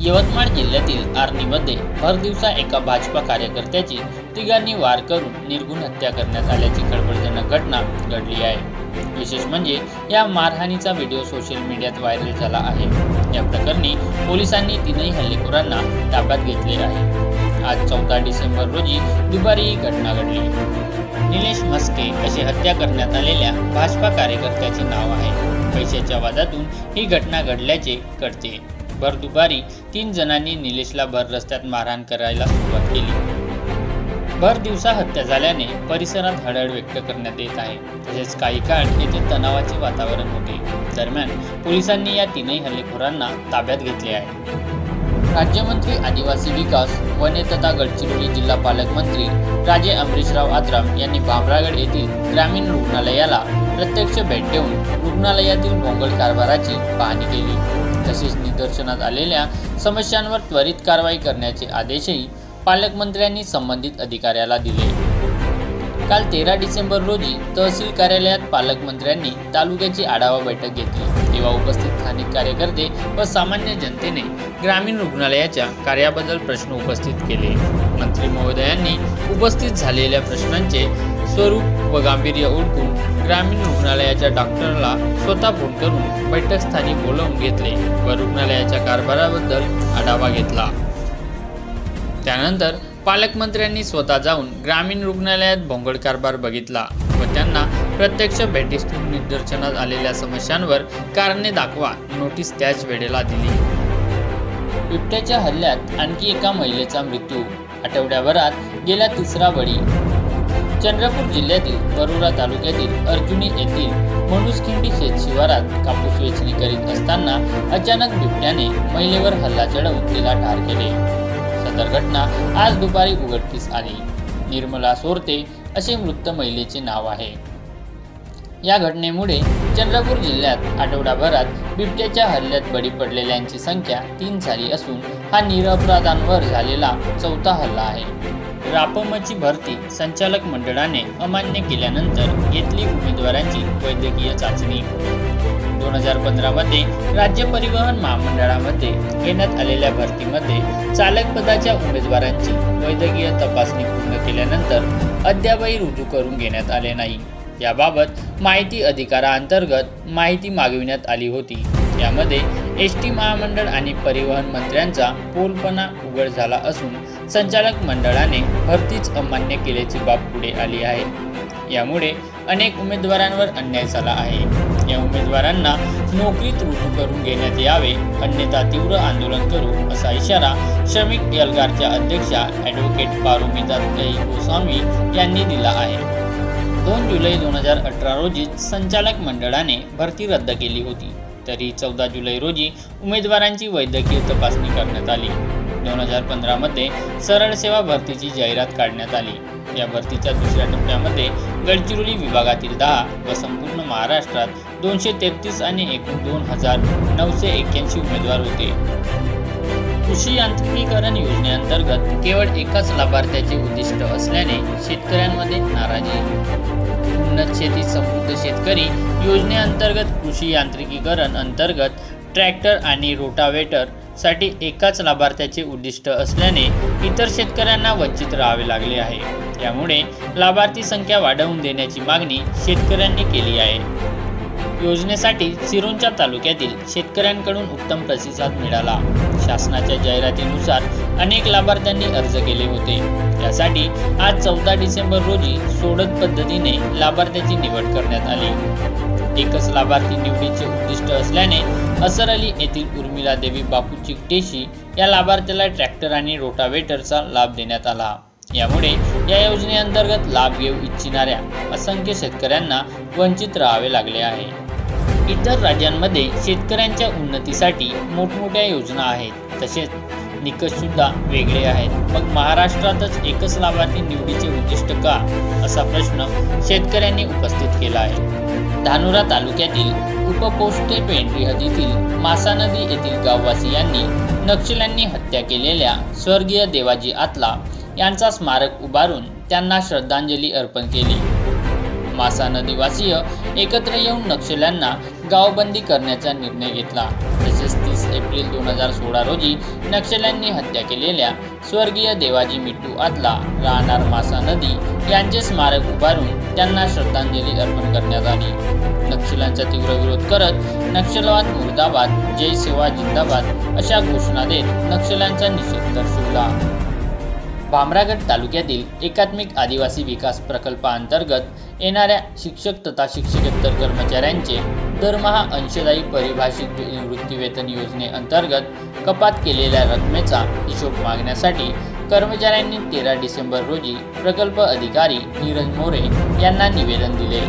यवतमाळ जिल्ह्यातील आर्णीमध्ये भर दिवसा एका भाजपा कार्यकर्त्याची तिघांनी वार करून निर्गुण हत्या करण्यात आल्याची खळबळजनक घटना घडली आहे. विशेष म्हणजे या मारहाणीचा व्हिडिओ सोशल मीडियात व्हायरल झाला आहे. या प्रकरणी पोलिसांनी तीनही हल्लेखोरांना ताब्यात घेतले आहे. आज चौदा डिसेंबर रोजी दुपारी ही घटना घडली. निलेश मस्के अशी हत्या करण्यात आलेल्या भाजपा कार्यकर्त्याचे नाव आहे. पैशाच्या वादातून ही घटना घडल्याचे कळते. भर दुपारी तीन जणांनी निलेशला भर रस्त्यात मारहाण करायला सुरुवात केली. भर दिवसा हत्या झाल्याने परिसरात हळहळ व्यक्त करण्यात येत आहे. तसेच काही काळ येथे तणावाचे वातावरण होते. दरम्यान पोलिसांनी या तीनही हल्लेखोरांना ताब्यात घेतले आहे. राज्यमंत्री आदिवासी विकास वने तथा गडचिरोली जिल्हा पालकमंत्री राजे अमरीशराव आत्राम यांनी भामरागड येथील ग्रामीण रुग्णालयाला प्रत्यक्ष भेट देऊन रुग्णालयातील भोंगळ कारभाराची पाहणी केली. तसेच निदर्शनात आलेल्या समस्यांवर त्वरित कारवाई करण्याचे आदेशही पालकमंत्र्यांनी संबंधित अधिकाऱ्याला दिले. काल तेरा डिसेंबर रोजी तहसील कार्यालयात पालकमंत्र्यांनी तालुक्याची आढावा बैठक घेतली. तेव्हा उपस्थित स्थानिक कार्यकर्ते व सामान्य जनतेने ग्रामीण रुग्णालयाच्या कार्याबद्दल प्रश्न उपस्थित केले. मंत्री महोदयांनी उपस्थित झालेल्या प्रश्नांचे स्वरूप व गांभीर्य ओळखून ग्रामीण रुग्णालयाच्या डॉक्टरला स्वतः फोन करून बैठकस्थानी बोलावून घेतले व रुग्णालयाच्या कारभाराबद्दल आढावा घेतला. त्यानंतर पालकमंत्र्यांनी स्वतः जाऊन ग्रामीण रुग्णालयात भोंगळ कारभार बघितला व त्यांना प्रत्यक्ष भेटीतून निदर्शनात आलेल्या समस्यांवर कारणे दाखवा नोटीस त्याच वेळेला दिली. बिबट्याच्या हल्ल्यात आणखी एका महिलेचा मृत्यू. आठवड्याभरात गेला तिसरा बळी. चंद्रपूर जिल्ह्यातील वरुरा तालुक्यातील अर्जुनी येथील मनुसखिंडी शेत शिवारात कापूस वेचणी करीत असताना अचानक बिबट्याने महिलेवर हल्ला चढवून तिला ठार केले. सदर घटना आज दुपारी उघडकीस आली. निर्मला सोरते असे मृत महिलेचे नाव आहे. या घटनेमुळे चंद्रपूर जिल्ह्यात आठवडाभरात बिबट्याच्या हल्ल्यात बळी पडलेल्यांची संख्या तीन झाली असून हा निरपराधांवर झालेला चौथा हल्ला आहे. रापमची भरती संचालक मंडळाने अमान्य केल्यानंतर घेतली उमेदवारांची वैद्यकीय चाचणी दोन हजार पंधरामध्ये राज्य परिवहन महामंडळामध्ये घेण्यात आलेल्या भरतीमध्ये चालक पदाच्या उमेदवारांची वैद्यकीय तपासणी पूर्ण केल्यानंतर अद्यापही रुजू करून घेण्यात आले नाही. याबाबत माहिती अधिकाराअंतर्गत माहिती मागविण्यात आली होती. यामध्ये एस टी महामंडळ आणि परिवहन मंत्र्यांचा पोलपणा उघड झाला असून संचालक मंडळाने भरतीच अमान्य केल्याची बाब पुढे आली आहे. यामुळे अनेक उमेदवारांवर अन्याय झाला आहे. या उमेदवारांना नोकरीत रुजू करून घेण्यात यावे अन्यथा तीव्र आंदोलन करू असा इशारा श्रमिक एल्गारच्या अध्यक्षा ॲडव्होकेट पारुमिता दई गोस्वामी यांनी दिला आहे. दोन जुलै दोन हजार अठरा रोजी संचालक मंडळाने भरती रद्द केली होती. तरी चौदा जुलै रोजी उमेदवारांची वैद्यकीय तपासणी करण्यात आली. दोन हजार पंधरामध्ये सरळ सेवा भरतीची जाहिरात काढण्यात आली. या भरतीच्या दुसऱ्या टप्प्यामध्ये गडचिरोली विभागातील दहा व संपूर्ण महाराष्ट्रात दोनशे तेहतीस आणि एकूण दोन हजार नऊशे एक्क्याऐंशी उमेदवार होते. कृषी यांत्रिकीकरण योजनेअंतर्गत केवळ एकाच लाभार्थ्याचे उद्दिष्ट असल्याने शेतकऱ्यांमध्ये नाराजी उन्नत शेती समृद्ध शेतकरी योजनेअंतर्गत कृषी यांत्रिकीकरण अंतर्गत ट्रॅक्टर आणि रोटावेटर साठी एकाच लाभार्थ्याचे उद्दिष्ट असल्याने इतर शेतकऱ्यांना वंचित राहावे लागले आहे. त्यामुळे लाभार्थी संख्या वाढवून देण्याची मागणी शेतकऱ्यांनी केली आहे. योजनेसाठी सिरोंचा तालुक्यातील शेतकऱ्यांकडून उत्तम प्रतिसाद मिळाला. शासनाच्या जाहिरातीनुसार अनेक लाभार्थ्यांनी अर्ज केले होते. त्यासाठी आज चौदा डिसेंबर रोजी सोडत पद्धतीने लाभार्थ्याची निवड करण्यात आली. एकच लाभार्थी निवडीचे उद्दिष्ट असल्याने असर अली येथील उर्मिला देवी बापू चिकटेशी या लाभार्थ्याला ट्रॅक्टर आणि रोटावेटरचा लाभ देण्यात आला. यामुळे या योजनेअंतर्गत लाभ घेऊ इच्छिणाऱ्या असंख्य शेतकऱ्यांना वंचित राहावे लागले आहे. इतर राज्यांमध्ये शेतकऱ्यांच्या उन्नतीसाठी मोठमोठ्या योजना आहेत. तसेच निकषसुद्धा वेगळे आहेत. मग महाराष्ट्रातच एकच लाभार्थी निवडीचे उद्दिष्ट का? असा प्रश्न शेतकऱ्यांनी उपस्थित केला आहे. धानुरा तालुक्यातील उपपोष्टे पेंढरी हद्दीतील मासा नदी येथील गाववासियांनी नक्षल्यांनी हत्या केलेल्या स्वर्गीय देवाजी आतला यांचा स्मारक उभारून त्यांना श्रद्धांजली अर्पण केली. मासा नदीवासीय एकत्र येऊन नक्षल्यांना गावबंदी करण्याचा निर्णय घेतला. तसेच तीस एप्रिल दोन हजार सोळा रोजी नक्षल्यांनी हत्या केलेल्या स्वर्गीय देवाजी मिट्टू आतला राहणार मासा नदी यांचे स्मारक उभारून त्यांना श्रद्धांजली अर्पण करण्यात आली. नक्षल्यांचा तीव्र विरोध करत नक्षलवाद मुर्दाबाद जय सेवा जिंदाबाद अशा घोषणा देत नक्षल्यांचा निषेध दर्शवला भामरागड तालुक्यातील एकात्मिक आदिवासी विकास प्रकल्पाअंतर्गत येणाऱ्या शिक्षक तथा शिक्षकेतर कर्मचाऱ्यांचे दरमहा अंशदायी परिभाषित निवृत्तीवेतन योजनेअंतर्गत कपात केलेल्या रकमेचा हिशोब मागण्यासाठी कर्मचाऱ्यांनी तेरा डिसेंबर रोजी प्रकल्प अधिकारी नीरज मोरे यांना निवेदन दिले.